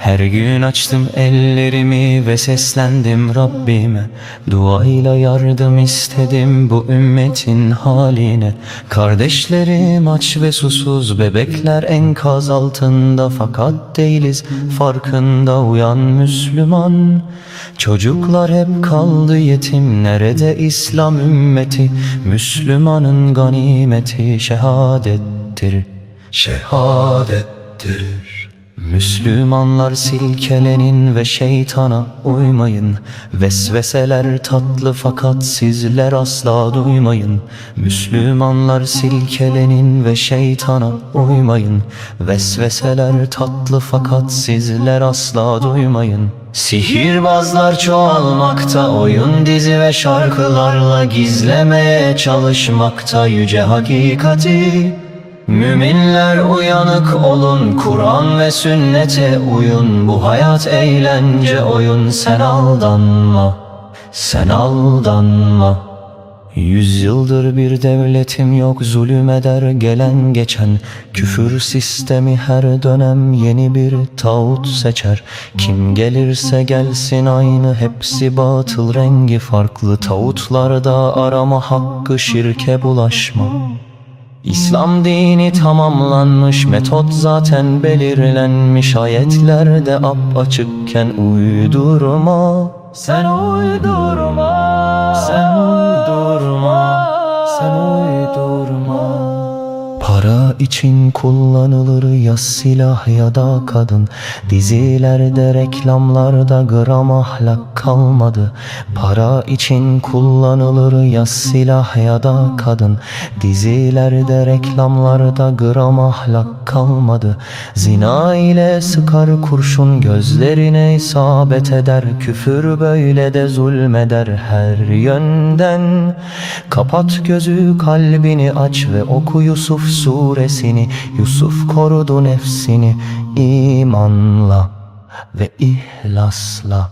Her gün açtım ellerimi ve seslendim Rabbime. Duayla yardım istedim bu ümmetin haline. Kardeşlerim aç ve susuz bebekler enkaz altında. Fakat değiliz farkında uyan Müslüman. Çocuklar hep kaldı yetim nerede İslam ümmeti? Müslümanın ganimeti şehadettir Şehadettir. Müslümanlar silkelenin ve şeytana uymayın. Vesveseler tatlı fakat sizler asla duymayın. Müslümanlar silkelenin ve şeytana uymayın. Vesveseler tatlı fakat sizler asla duymayın. Sihirbazlar çoğalmakta oyun dizi ve şarkılarla gizlemeye çalışmakta. Yüce hakikati Müminler uyanık olun Kur'an ve sünnete uyun. Bu hayat eğlence oyun sen aldanma Sen aldanma. Yüzyıldır bir devletim yok zulüm eder gelen geçen. Küfür sistemi her dönem yeni bir tağut seçer. Kim gelirse gelsin aynı hepsi batıl rengi farklı. Tağutlarda arama hakkı şirke bulaşma İslam dini tamamlanmış metot zaten belirlenmiş. Ayetlerde ap açıkken uydurma. Sen uydurma Para için kullanılır ya silah ya da kadın. Dizilerde reklamlarda gram ahlak kalmadı. Para için kullanılır ya silah ya da kadın. Dizilerde reklamlarda gram ahlak kalmadı. Zina ile sıkar kurşun gözlerine isabet eder. Küfür böyle de zulmeder her yönden. Kapat gözü kalbini aç ve oku Yusuf suresini Yusuf korudu nefsini imanla ve ihlasla